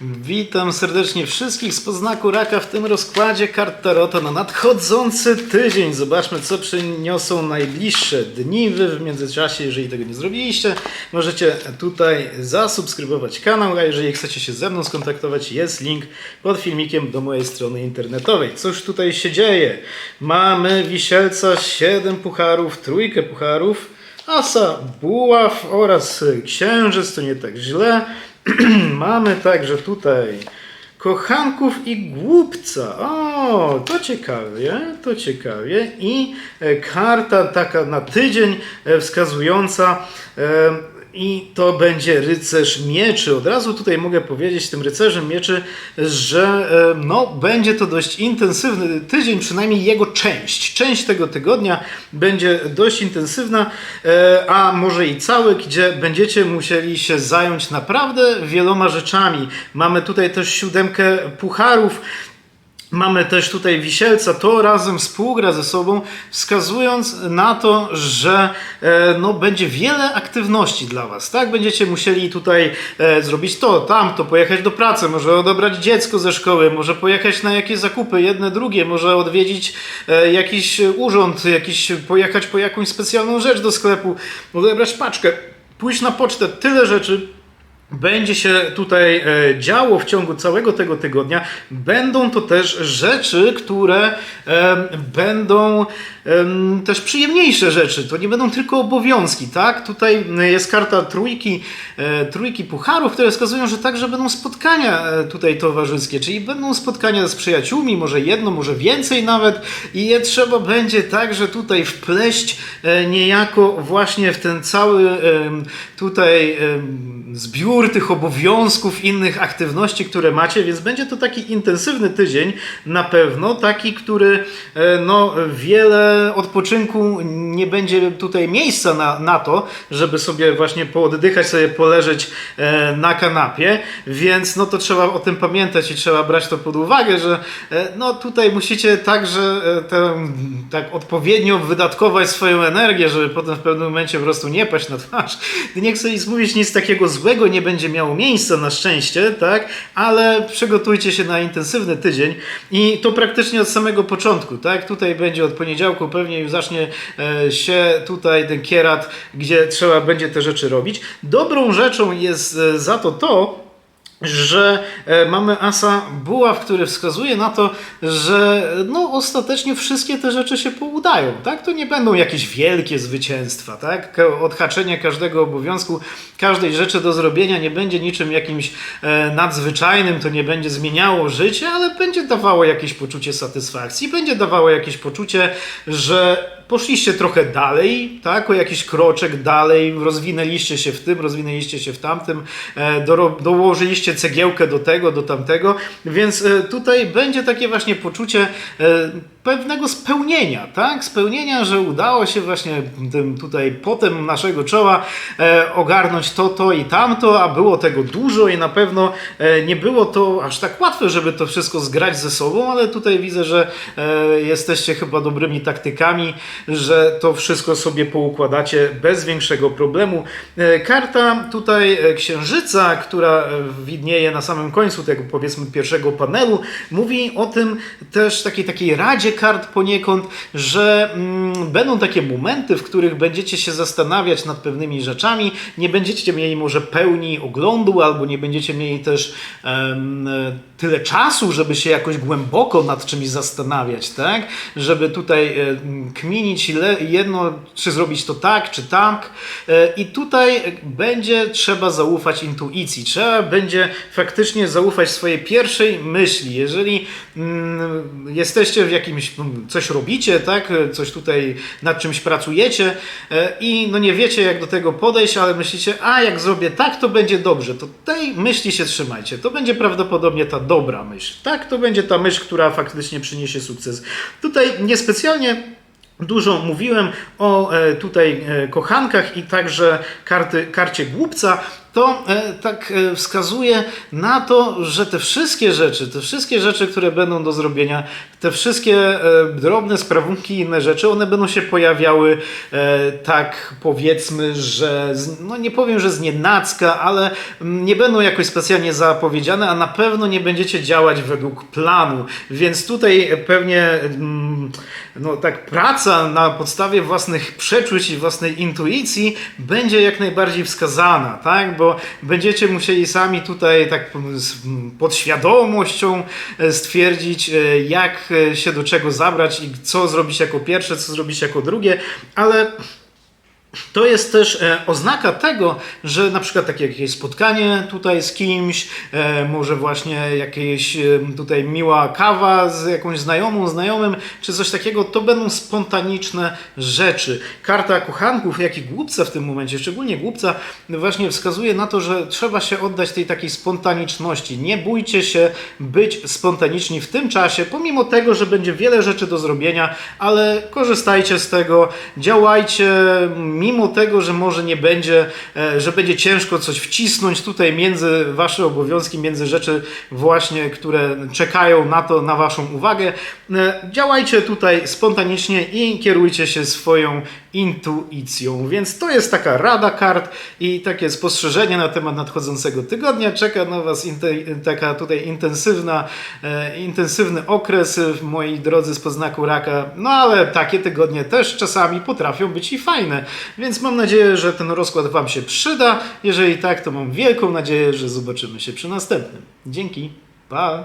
Witam serdecznie wszystkich z poznaku raka w tym rozkładzie kart Tarota na nadchodzący tydzień. Zobaczmy, co przyniosą najbliższe dni. Wy w międzyczasie, jeżeli tego nie zrobiliście, możecie tutaj zasubskrybować kanał, a jeżeli chcecie się ze mną skontaktować, jest link pod filmikiem do mojej strony internetowej. Cóż tutaj się dzieje? Mamy wisielca 7 pucharów, trójkę pucharów, asa, buław oraz księżyc, to nie tak źle. Mamy także tutaj kochanków i głupca. O, to ciekawie, to ciekawie. I e, karta taka na tydzień e, wskazująca. I to będzie rycerz mieczy. Od razu tutaj mogę powiedzieć tym rycerzem mieczy, że e, no, będzie to dość intensywny tydzień, przynajmniej jego część. Część tego tygodnia będzie dość intensywna, e, a może i cały, gdzie będziecie musieli się zająć naprawdę wieloma rzeczami. Mamy tutaj też siódemkę pucharów. Mamy też tutaj wisielca, to razem współgra ze sobą, wskazując na to, że e, no, będzie wiele aktywności dla Was. Tak? Będziecie musieli tutaj e, zrobić to, tamto, pojechać do pracy, może odebrać dziecko ze szkoły, może pojechać na jakieś zakupy, jedne, drugie, może odwiedzić e, jakiś urząd, jakiś, pojechać po jakąś specjalną rzecz do sklepu, odebrać paczkę, pójść na pocztę, tyle rzeczy będzie się tutaj e, działo w ciągu całego tego tygodnia. Będą to też rzeczy, które em, będą też przyjemniejsze rzeczy. To nie będą tylko obowiązki, tak? Tutaj jest karta trójki, e, trójki pucharów, które wskazują, że także będą spotkania e, tutaj towarzyskie, czyli będą spotkania z przyjaciółmi, może jedno, może więcej nawet i je trzeba będzie także tutaj wpleść e, niejako właśnie w ten cały tutaj zbiór tych obowiązków, innych aktywności, które macie, więc będzie to taki intensywny tydzień na pewno, taki, który e, no, wiele odpoczynku nie będzie tutaj miejsca na, na to, żeby sobie właśnie pooddychać, sobie poleżeć e, na kanapie, więc no to trzeba o tym pamiętać i trzeba brać to pod uwagę, że e, no tutaj musicie także te, tak odpowiednio wydatkować swoją energię, żeby potem w pewnym momencie po prostu nie paść na twarz. Nie chcę nic mówić, nic takiego złego nie będzie miało miejsca na szczęście, tak? Ale przygotujcie się na intensywny tydzień i to praktycznie od samego początku, tak? Tutaj będzie od poniedziałku pewnie już zacznie e, się tutaj ten kierat, gdzie trzeba będzie te rzeczy robić. Dobrą rzeczą jest e, za to to, że e, mamy asa buław, który wskazuje na to, że no, ostatecznie wszystkie te rzeczy się poudają. Tak? To nie będą jakieś wielkie zwycięstwa. Tak? Odhaczenie każdego obowiązku, każdej rzeczy do zrobienia nie będzie niczym jakimś e, nadzwyczajnym, to nie będzie zmieniało życie, ale będzie dawało jakieś poczucie satysfakcji, będzie dawało jakieś poczucie, że poszliście trochę dalej, tak, o jakiś kroczek dalej, rozwinęliście się w tym, rozwinęliście się w tamtym, e, dołożyliście cegiełkę do tego, do tamtego, więc e, tutaj będzie takie właśnie poczucie e, pewnego spełnienia, tak, spełnienia, że udało się właśnie tym tutaj potem naszego czoła e, ogarnąć to, to i tamto, a było tego dużo i na pewno e, nie było to aż tak łatwe, żeby to wszystko zgrać ze sobą, ale tutaj widzę, że e, jesteście chyba dobrymi taktykami, że to wszystko sobie poukładacie bez większego problemu. E, Karta tutaj e, księżyca, która e, widnieje na samym końcu tego powiedzmy pierwszego panelu, mówi o tym też takiej takiej radzie kart poniekąd, że mm, będą takie momenty, w których będziecie się zastanawiać nad pewnymi rzeczami, nie będziecie mieli może pełni oglądu, albo nie będziecie mieli też e, tyle czasu, żeby się jakoś głęboko nad czymś zastanawiać, tak? Żeby tutaj e, m, kminić jedno, czy zrobić to tak, czy tak. E, I tutaj będzie trzeba zaufać intuicji, trzeba będzie faktycznie zaufać swojej pierwszej myśli. Jeżeli mm, jesteście w jakimś, mm, coś robicie, tak? Coś tutaj nad czymś pracujecie e, i no nie wiecie jak do tego podejść, ale myślicie, a jak zrobię tak, to będzie dobrze. To tej myśli się trzymajcie. To będzie prawdopodobnie ta dobra myśl. Tak, to będzie ta myśl, która faktycznie przyniesie sukces. Tutaj niespecjalnie Dużo mówiłem o e, tutaj e, kochankach i także karty, karcie głupca. to e, tak wskazuje na to, że te wszystkie rzeczy, te wszystkie rzeczy, które będą do zrobienia, te wszystkie drobne sprawunki i inne rzeczy, one będą się pojawiały tak powiedzmy, że no nie powiem, że z nienacka, ale mm, nie będą jakoś specjalnie zapowiedziane, a na pewno nie będziecie działać według planu, więc tutaj pewnie mm, no tak praca na podstawie własnych przeczuć i własnej intuicji będzie jak najbardziej wskazana, tak? Bo będziecie musieli sami tutaj tak z podświadomością e, stwierdzić, e, jak e, się do czego zabrać i co zrobić jako pierwsze, co zrobić jako drugie, ale to jest też e, oznaka tego, że na przykład takie jakieś spotkanie tutaj z kimś, e, może właśnie jakieś e, tutaj miła kawa z jakąś znajomą, znajomym, czy coś takiego, to będą spontaniczne rzeczy. Karta kochanków, jak i głupca w tym momencie, szczególnie głupca, właśnie wskazuje na to, że trzeba się oddać tej takiej spontaniczności. Nie bójcie się być spontaniczni w tym czasie, pomimo tego, że będzie wiele rzeczy do zrobienia, ale korzystajcie z tego, działajcie, mimo tego, że może nie będzie, e, że będzie ciężko coś wcisnąć tutaj między wasze obowiązki, między rzeczy właśnie, które czekają na to, na waszą uwagę. E, Działajcie tutaj spontanicznie i kierujcie się swoją intuicją. Więc to jest taka rada kart i takie spostrzeżenie na temat nadchodzącego tygodnia. Czeka na was taka tutaj intensywna, e, intensywny okres w mojej drodze z poznaku raka. No ale takie tygodnie też czasami potrafią być i fajne. Więc mam nadzieję, że ten rozkład wam się przyda. Jeżeli tak, to mam wielką nadzieję, że zobaczymy się przy następnym. Dzięki. Pa!